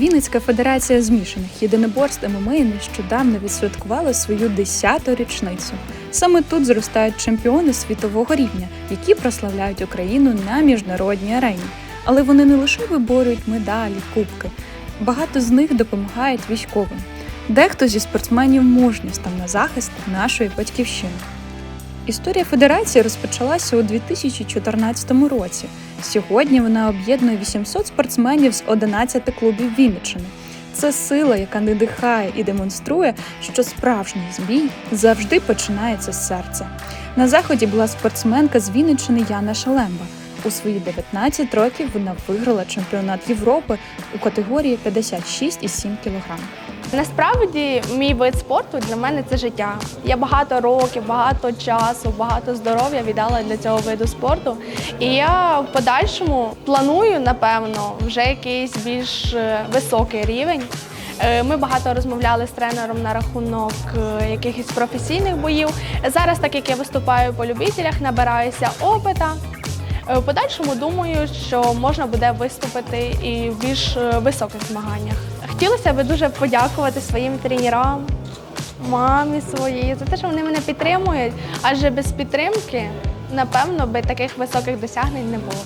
Вінницька федерація змішаних єдиноборств ММА нещодавно відсвяткувала свою 10-ту річницю. Саме тут зростають чемпіони світового рівня, які прославляють Україну на міжнародній арені. Але вони не лише виборюють медалі, кубки. Багато з них допомагають військовим. Дехто зі спортсменів мужньо став на захист нашої батьківщини. Історія федерації розпочалася у 2014 році. Сьогодні вона об'єднує 800 спортсменів з 11 клубів Вінниччини. Це сила, яка надихає і демонструє, що справжній збій завжди починається з серця. На заході була спортсменка з Вінниччини Яна Шалемба. У свої 19 років вона виграла чемпіонат Європи у категорії 56,7 кг. Насправді, мій вид спорту для мене це життя. Я багато років, багато часу, багато здоров'я віддала для цього виду спорту. І я в подальшому планую, напевно, вже якийсь більш е, високий рівень. Е, Ми багато розмовляли з тренером на рахунок е, якихось професійних боїв. Зараз, так як я виступаю по любителях, набираюся опита. В подальшому думаю, що можна буде виступити і в більш високих змаганнях. Хотілося б дуже подякувати своїм тренерам, мамі своїй за те, що вони мене підтримують, адже без підтримки, напевно, би таких високих досягнень не було.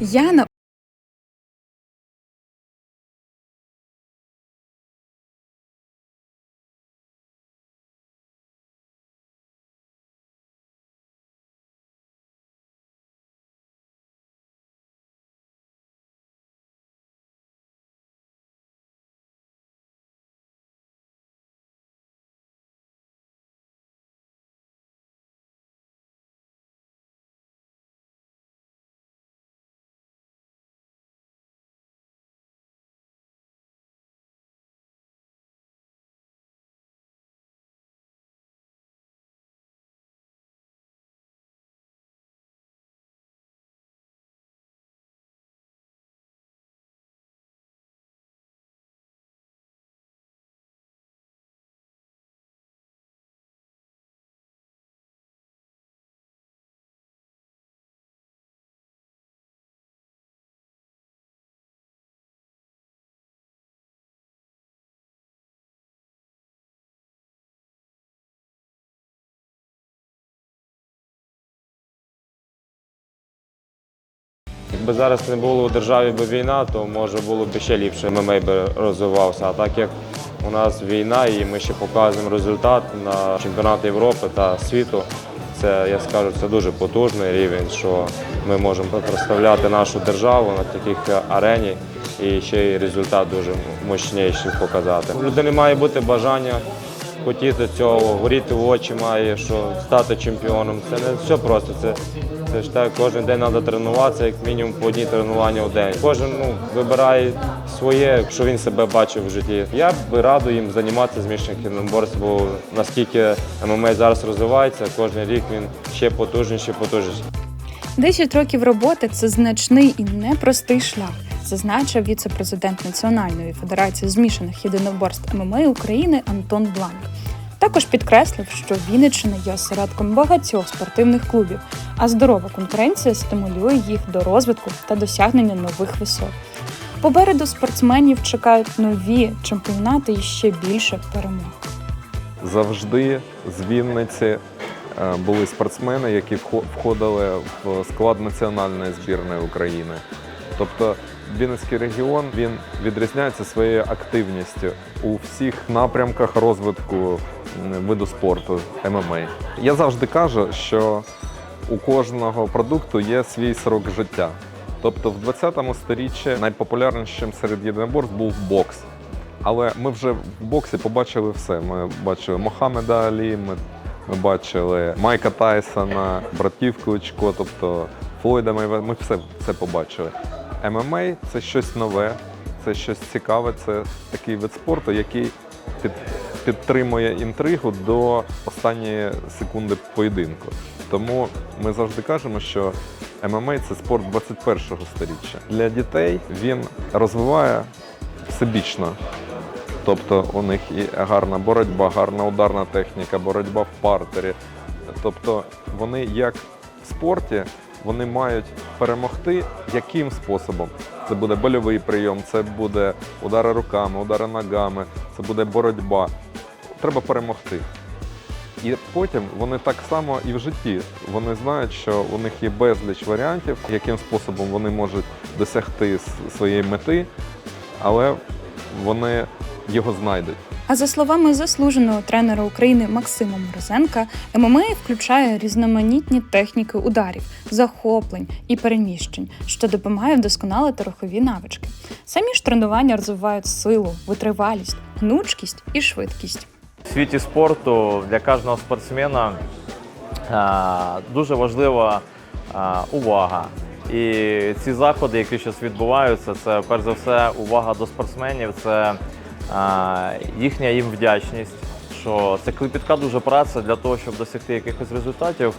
Яна Якби зараз не було у державі би війна, то може було б ще ліпше ММА би розвивався. А так як у нас війна і ми ще показуємо результат на чемпіонат Європи та світу, це я скажу, це дуже потужний рівень, що ми можемо представляти нашу державу на таких арені і ще й результат дуже мощніший показати. У людини має бути бажання хотіти цього, горіти в очі має, що стати чемпіоном. Це не все просто. Це, це ж так, кожен день треба тренуватися, як мінімум по одній тренування в день. Кожен ну, вибирає своє, що він себе бачив в житті. Я би радий їм займатися змішаним єдиноборством, бо наскільки ММА зараз розвивається, кожен рік він ще потужніший, потужніший. 10 років роботи це значний і непростий шлях, зазначив віце-президент Національної федерації змішаних єдиноборств ММА України Антон Бланк. Також підкреслив, що Вінниччина є осередком багатьох спортивних клубів, а здорова конкуренція стимулює їх до розвитку та досягнення нових висот. Попереду спортсменів чекають нові чемпіонати і ще більше перемог. завжди з Вінниці е, були спортсмени, які вхо- входили в склад національної збірної України. Тобто Вінницький регіон він відрізняється своєю активністю у всіх напрямках розвитку виду спорту ММА. Я завжди кажу, що у кожного продукту є свій срок життя. Тобто в 20-му сторіччі найпопулярнішим серед єдиноборств був бокс. Але ми вже в боксі побачили все. Ми бачили Мохаммеда Алі, ми, ми бачили Майка Тайсона, братів Кличко, тобто Флойда Мейве- Ми все, все побачили. ММА це щось нове, це щось цікаве, це такий вид спорту, який під, підтримує інтригу до останньої секунди поєдинку. Тому ми завжди кажемо, що ММА це спорт 21-го сторіччя. Для дітей він розвиває всебічно. Тобто у них і гарна боротьба, гарна ударна техніка, боротьба в партері. Тобто вони як в спорті вони мають перемогти яким способом. Це буде больовий прийом, це буде удари руками, удари ногами, це буде боротьба. Треба перемогти. І потім вони так само і в житті. Вони знають, що у них є безліч варіантів, яким способом вони можуть досягти своєї мети, але вони його знайдуть. А за словами заслуженого тренера України Максима Морозенка, ММА включає різноманітні техніки ударів, захоплень і переміщень, що допомагає вдосконалити рухові навички. Самі ж тренування розвивають силу, витривалість, гнучкість і швидкість. В світі спорту для кожного спортсмена дуже важлива увага. І ці заходи, які зараз відбуваються, це перш за все увага до спортсменів, це їхня їм вдячність. Що це клепітка дуже праця для того, щоб досягти якихось результатів.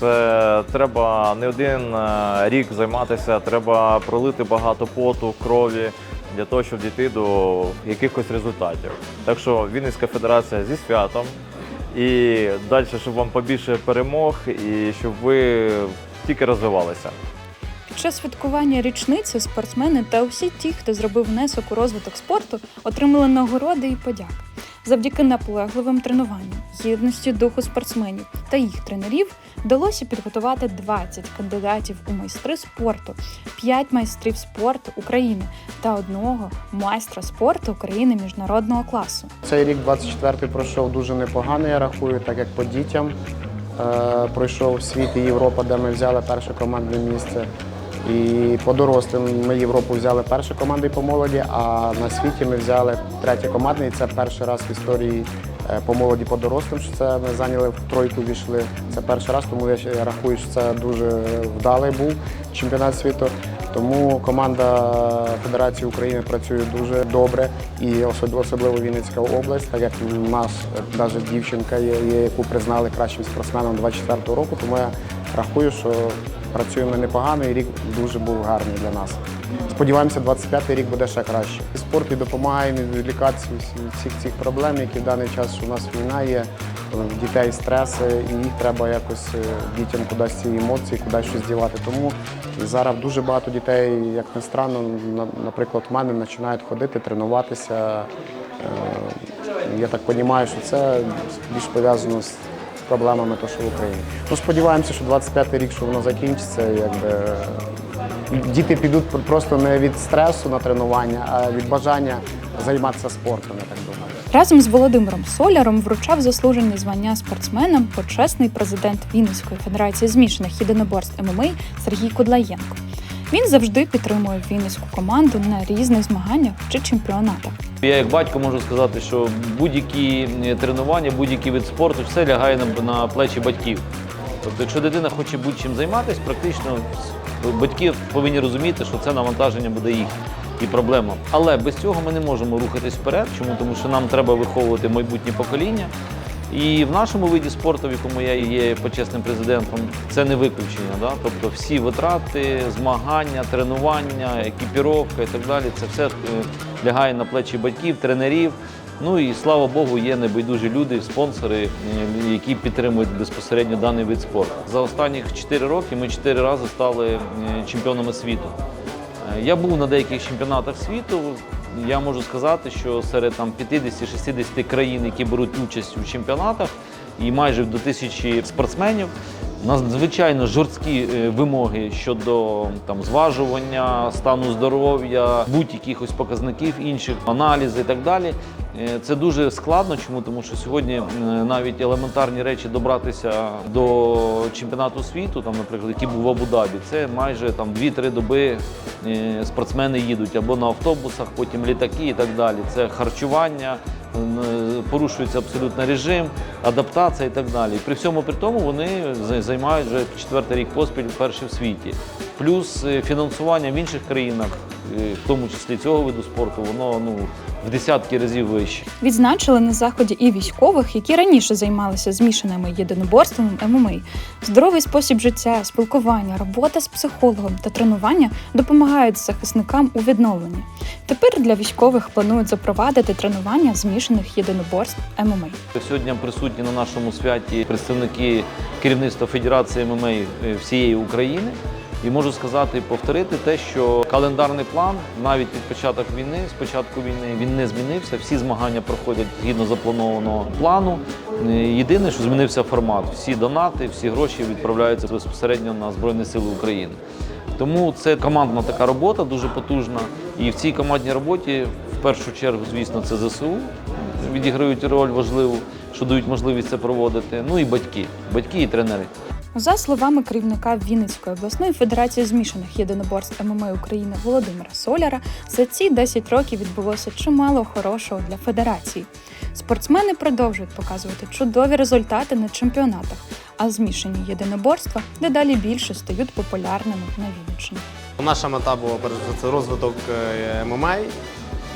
Це треба не один рік займатися, треба пролити багато поту, крові для того, щоб дійти до якихось результатів. Так що Вінницька федерація зі святом. І далі, щоб вам побільше перемог і щоб ви тільки розвивалися. Під час святкування річниці спортсмени та усі ті, хто зробив внесок у розвиток спорту, отримали нагороди і подяки. Завдяки наполегливим тренуванням, єдності духу спортсменів та їх тренерів вдалося підготувати 20 кандидатів у майстри спорту, 5 майстрів спорту України та одного майстра спорту України міжнародного класу. Цей рік 24-й пройшов дуже непогано, я рахую, так як по дітям е, пройшов світ і Європа, де ми взяли перше командне місце. І по дорослим ми Європу взяли перше команди по молоді, а на світі ми взяли третє командне. І це перший раз в історії е, по молоді по дорослим, що це ми зайняли в тройку війшли. Це перший раз, тому я, рахую, що це дуже вдалий був чемпіонат світу. Тому команда Федерації України працює дуже добре і особ- особливо Вінницька область, так як в нас навіть дівчинка є, яку признали кращим спортсменом 24-го року. Тому я рахую, що працюємо непогано і рік дуже був гарний для нас. Сподіваємося, 25-й рік буде ще краще. Спорт і допомагає відволікатися від всіх цих проблем, які в даний час у нас війна є. В дітей стреси, і їх треба якось е, дітям кудись ці емоції, кудись щось дівати. Тому зараз дуже багато дітей, як не странно, на- наприклад, в мене починають ходити, тренуватися. Е, Я так розумію, що це більш пов'язано з проблемами, то, що в Україні. Ну, сподіваємося, що 25-й рік, що воно закінчиться, якби діти підуть просто не від стресу на тренування, а від бажання займатися спортом, я так думаю. Разом з Володимиром Соляром вручав заслужені звання спортсменам почесний президент Вінницької федерації змішаних єдиноборств ММА Сергій Кудлаєнко. Він завжди підтримує вінницьку команду на різних змаганнях чи чемпіонатах. Я як батько можу сказати, що будь-які е, тренування, будь-який вид спорту, все лягає на плечі батьків. Тобто, якщо дитина хоче будь-чим займатися, практично батьки повинні розуміти, що це навантаження буде їх і проблема. Але без цього ми не можемо рухатись вперед. Чому? Тому що нам треба виховувати майбутнє покоління. І в нашому виді спорту, в якому я є почесним президентом, це не виключення. Да? Тобто всі витрати, змагання, тренування, екіпіровка і так далі, це все е, лягає на плечі батьків, тренерів. Ну і слава Богу, є небайдужі люди, спонсори, е, які підтримують безпосередньо даний вид спорту. За останні 4 роки ми 4 рази стали е, чемпіонами світу. Я був на деяких чемпіонатах світу. Я можу сказати, що серед там 50-60 країн, які беруть участь у чемпіонатах, і майже до тисячі спортсменів, надзвичайно жорсткі е, вимоги щодо там зважування, стану здоров'я, будь-якихось показників, інших аналізів і так далі. Е, Це дуже складно. Чому? Тому що сьогодні е, навіть елементарні речі добратися до чемпіонату світу, там, наприклад, який був в Абу-Дабі, це майже там 2-3 доби е, спортсмени їдуть або на автобусах, потім літаки і так далі. Це харчування, порушується абсолютно режим, адаптація і так далі. При всьому при тому вони займають вже четвертий рік поспіль перші в світі. Плюс фінансування в інших країнах в тому числі цього виду спорту, воно ну, в десятки разів вище. Відзначили на заході і військових, які раніше займалися змішаними єдиноборствами ММА. Здоровий спосіб життя, спілкування, робота з психологом та тренування допомагають захисникам у відновленні. Тепер для військових планують запровадити тренування змішаних єдиноборств ММА. Сьогодні присутні на нашому святі представники керівництва Федерації ММА всієї України. І можу сказати, повторити те, що календарний план навіть під початок війни, з початку війни, він не змінився. Всі змагання проходять згідно запланованого плану. Єдине, що змінився формат. Всі донати, всі гроші відправляються безпосередньо на Збройні Сили України. Тому це командна така робота, дуже потужна. І в цій командній роботі, в першу чергу, звісно, це ЗСУ відіграють роль важливу, що дають можливість це проводити. Ну і батьки, батьки і тренери. За словами керівника Вінницької обласної федерації змішаних єдиноборств ММА України Володимира Соляра, за ці 10 років відбулося чимало хорошого для федерації. Спортсмени продовжують показувати чудові результати на чемпіонатах, а змішані єдиноборства дедалі більше стають популярними на Вінниччині. Наша мета була розвиток е, ММА,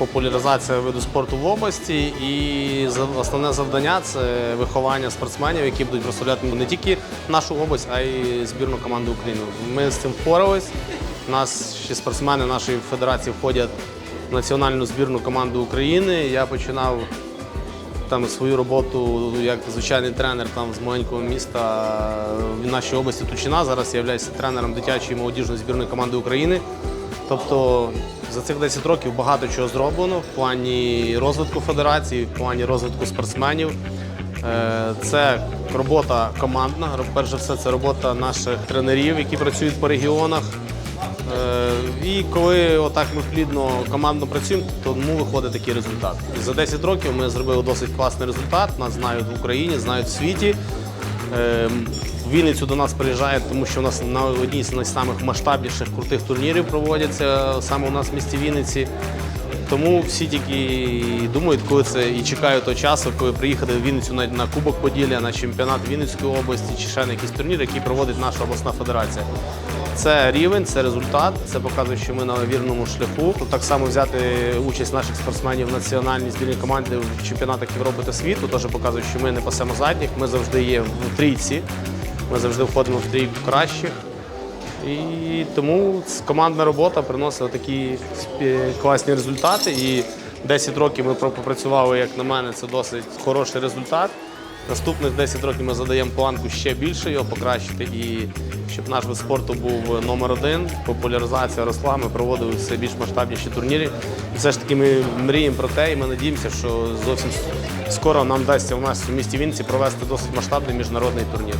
популяризація виду спорту в області. І основне завдання це виховання спортсменів, які будуть представляти не тільки нашу область, а й збірну команду України. Ми з цим впорались. У нас ще спортсмени нашої федерації входять в національну збірну команду України. Я починав там свою роботу як звичайний тренер там з маленького міста в нашій області Тучина. Зараз я являюся тренером дитячої молодіжної збірної команди України. Тобто за цих 10 років багато чого зроблено в плані розвитку федерації, в плані розвитку спортсменів. Е, Це робота командна. Перш за все, це робота наших тренерів, які працюють по регіонах. Е, І коли отак ми плідно командно працюємо, тому виходить такий результат. За 10 років ми зробили досить класний результат. Нас знають в Україні, знають в світі. Е, Вінницю до нас приїжджають, тому що у нас на одній з найсамих масштабніших крутих турнірів проводяться саме у нас в місті Вінниці. Тому всі тільки думають, коли це і чекають того часу, коли приїхати в Вінницю на, на Кубок Поділля, на чемпіонат Вінницької області чи ще на якийсь турнір, який проводить наша обласна федерація. Це рівень, це результат, це показує, що ми на вірному шляху. Так само взяти участь наших спортсменів в національній збірній команді в чемпіонатах Європи та світу, теж показує, що ми не пасемо задніх, ми завжди є в трійці, ми завжди входимо в трійку кращих. І тому командна робота приносила такі класні результати. І 10 років ми попрацювали, як на мене, це досить хороший результат. Наступних 10 років ми задаємо планку ще більше його покращити, і щоб наш вид спорту був номер один, популяризація росла, ми проводили все більш масштабніші турніри. І все ж таки ми мріємо про те, і ми надіємося, що зовсім скоро нам вдасться у нас в місті Вінниці провести досить масштабний міжнародний турнір.